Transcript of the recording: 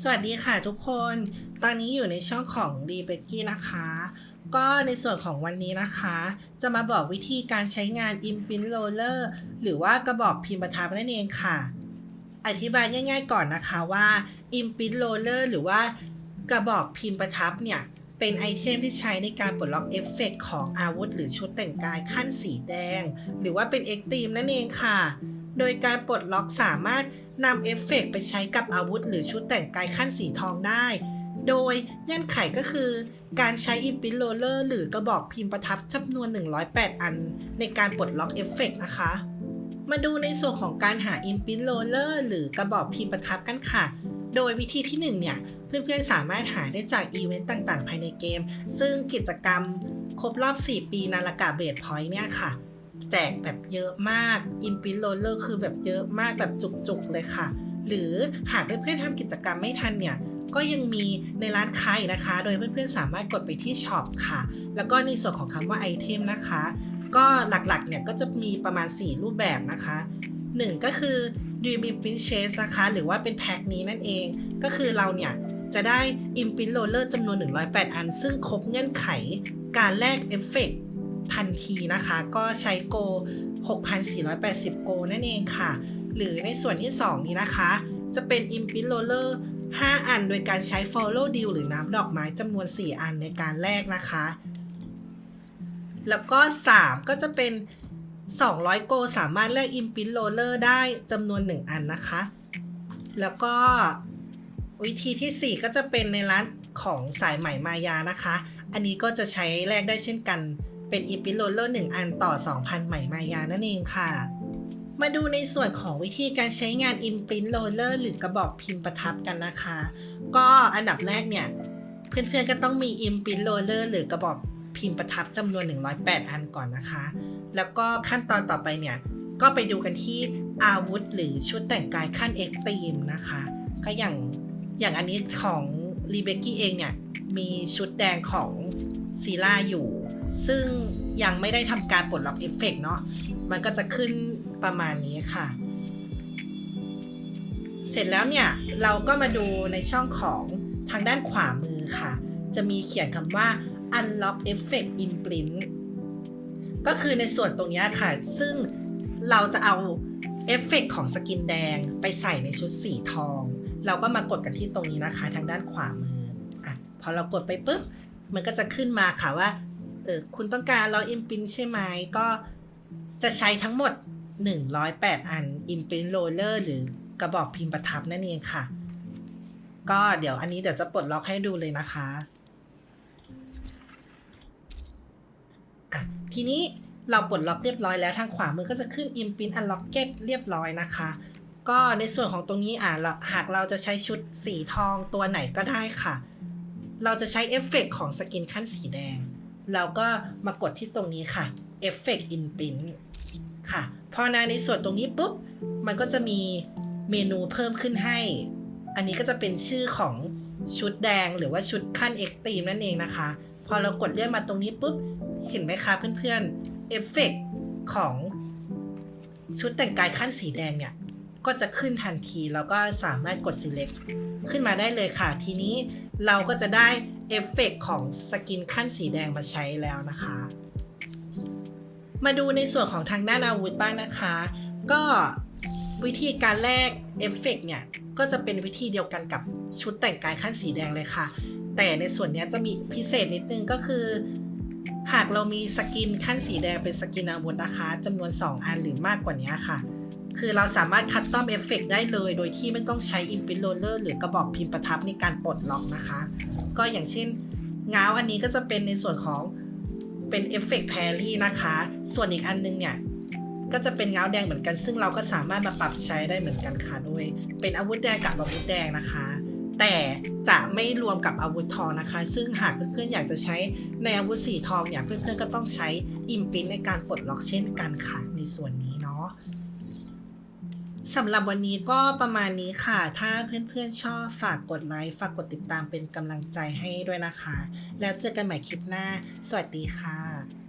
สวัสดีค่ะทุกคน ตอนนี้อยู่ในช่องของดีเบกกี้นะคะ ก็ในส่วนของวันนี้นะคะ จะมาบอกวิธีการใช้งาน Imprint Roller หรือว่ากระบอกพิมพ์ประทับนั่นเองค่ะ อธิบายง่ายๆก่อนนะคะว่า Imprint Roller หรือว่ากระบอกพิมพ์ประทับเนี่ย เป็นไอเทมที่ใช้ในการปลดล็อกเอฟเฟกต์ของอาวุธ หรือชุดแต่งกายขั้นสีแดง หรือว่าเป็นเอ็กตีมนั่นเองค่ะ โดยการปลดล็อกสามารถนำเอฟเฟกต์ไปใช้กับอาวุธ หรือชุดแต่งกายขั้นสีทองได้ โดยเงื่อนไขก็คือ การใช้ Imprint Roller หรือกระบอกพิมพ์ประทับจำนวน 108 อัน ในการปลดล็อกเอฟเฟกต์นะคะ มาดูในส่วนของการหา Imprint Roller หรือกระบอกพิมพ์ประทับกันค่ะ โดยวิธีที่ 1 เนี่ยเพื่อนๆสามารถหาได้จากอีเวนต์ต่างๆ ภายในเกม ซึ่งกิจกรรมครบรอบ 4 ปีนาฬกาเบดพอยต์เนี่ยค่ะ แจกแบบเยอะมาก Imprint Roller คือแบบเยอะมากแบบจุกๆเลยค่ะ หรือหากเพื่อนๆทำกิจกรรมไม่ทันเนี่ยก็ยังมีในร้านค้าอีกนะคะ โดยเพื่อนๆสามารถกดไปที่ช็อปค่ะ แล้วก็ในส่วนของคำว่าไอเทมนะคะ ก็หลักๆเนี่ยก็จะมีประมาณ 4 รูปแบบนะคะ 1 ก็คือ Dream Imprint Chase นะคะ หรือว่าเป็นแพ็คนี้นั่นเอง ก็คือเราเนี่ยจะได้ Imprint Roller จำนวน 108 อัน ซึ่งครบเงื่อนไขการแลกเอฟเฟกต์ ทันทีนะคะ ก็ใช้โก 6,480 โกนั่นเองค่ะ หรือในส่วนที่ 2 นี้นะคะ จะเป็น Imprint Roller 5 อันโดยการใช้ Follow Deal หรือน้ำดอกไม้จำนวน 4 อันในการแลกนะคะ แล้วก็ 3 ก็จะเป็น 200 โก สามารถแลก Imprint Roller ได้จำนวน 1 อันนะคะ แล้วก็วิธีที่ 4 ก็จะเป็นในร้านของสายไหมมายานะคะ อันนี้ก็จะใช้แลกได้เช่นกัน เป็น Imprint Roller 1อันต่อ 2,000 ไหมมายานั่นเองค่ะ มาดูในส่วนของวิธีการใช้งาน Imprint Roller หรือกระบอกพิมพ์ประทับกันนะคะ ก็อันดับแรกเนี่ย เพื่อนๆก็ต้องมี Imprint Roller หรือกระบอกพิมพ์ประทับจำนวน 108 อันก่อนนะคะ แล้วก็ขั้นตอนต่อไปเนี่ย ก็ไปดูกันที่อาวุธหรือชุดแต่งกายขั้นเอ็กตรีมนะคะ ก็อย่างอย่างอันนี้ของรีเบกกี้เองเนี่ย มีชุดแดงของซีล่าอยู่ ซึ่งยังไม่ได้ทำการปลดล็อกเอฟเฟกต์เนาะมันก็จะขึ้นประมาณนี้ค่ะ เสร็จแล้วเนี่ยเราก็มาดูในช่องของทางด้านขวามือค่ะ จะมีเขียนคำว่า unlock effect imprint ก็คือในส่วนตรงนี้ค่ะ ซึ่งเราจะเอาเอฟเฟกของสกินแดงไปใส่ในชุดสีทอง เราก็มากดกันที่ตรงนี้นะคะ ทางด้านขวามืออะพอเรากดไปปุ๊บ มันก็จะขึ้นมาค่ะว่า เออคุณต้องการเรา imprint ใช่ไหมก็จะใช้ทั้งหมด 108 อัน imprint roller หรือกระบอกพิมพ์ประทับนั่นเองค่ะ ก็เดี๋ยวอันนี้เดี๋ยวจะปลดล็อกให้ดูเลยนะคะะทีนี้เราปลดล็อกเรียบร้อยแล้วทางขวามือก็จะขึ้น imprint unlocked เรียบร้อยนะคะ ก็ในส่วนของตรงนี้อะเราหากเราจะใช้ชุดสีทองตัวไหนก็ได้ค่ะ เราจะใช้เอฟเฟกของสกินขั้นสีแดง เราก็มากดที่ตรงนี้ค่ะ Effect in Print ค่ะ พอในในส่วนตรงนี้ปุ๊บ มันก็จะมีเมนูเพิ่มขึ้นให้ อันนี้ก็จะเป็นชื่อของชุดแดงหรือว่าชุดขั้นเอ็กตรีมนั่นเองนะคะ พอเรากดเลื่อนมาตรงนี้ปุ๊บ เห็นไหมคะเพื่อนๆเอฟเฟกของชุดแต่งกายขั้นสีแดงเนี่ย ก็จะขึ้นทันทีแล้วก็สามารถกด select ขึ้นมาได้เลยค่ะ ทีนี้เราก็จะได้เอฟเฟกของสกินขั้นสีแดงมาใช้แล้วนะคะ มาดูในส่วนของทางด้านอาวุธบ้างนะคะ ก็วิธีการแลกเอฟเฟกเนี่ย ก็จะเป็นวิธีเดียวกันกับชุดแต่งกายขั้นสีแดงเลยค่ะ แต่ในส่วนนี้จะมีพิเศษนิดนึงก็คือ หากเรามีสกินขั้นสีแดงเป็นสกินอาวุธนะคะจำนวน 2 อันหรือมากกว่านี้ค่ะ คือเราสามารถคัสตอมเอฟเฟกได้เลย โดยที่ไม่ต้องใช้ Imprint Roller หรือกระบอกพิมพ์ประทับในการปลดล็อกนะคะ ก็อย่างเช่นง้าวอันนี้ก็จะเป็นในส่วนของเป็นเอฟเฟกต์แพรี่นะคะ ส่วนอีกอันนึงเนี่ย ก็จะเป็นง้าวแดงเหมือนกัน ซึ่งเราก็สามารถมาปรับใช้ได้เหมือนกันค่ะโดยเป็นอาวุธแดงกับอาวุธแดงนะคะ แต่จะไม่รวมกับอาวุธทองนะคะ ซึ่งหากเพื่อนๆอยากจะใช้ในอาวุธสีทองเนี่ยเพื่อนๆก็ต้องใช้อิมพินในการปลดล็อกเช่นกันค่ะในส่วนนี้น สำหรับวันนี้ก็ประมาณนี้ค่ะ ถ้าเพื่อนๆชอบฝากกดไลค์ฝากกดติดตามเป็นกำลังใจให้ด้วยนะคะ แล้วเจอกันใหม่คลิปหน้า สวัสดีค่ะ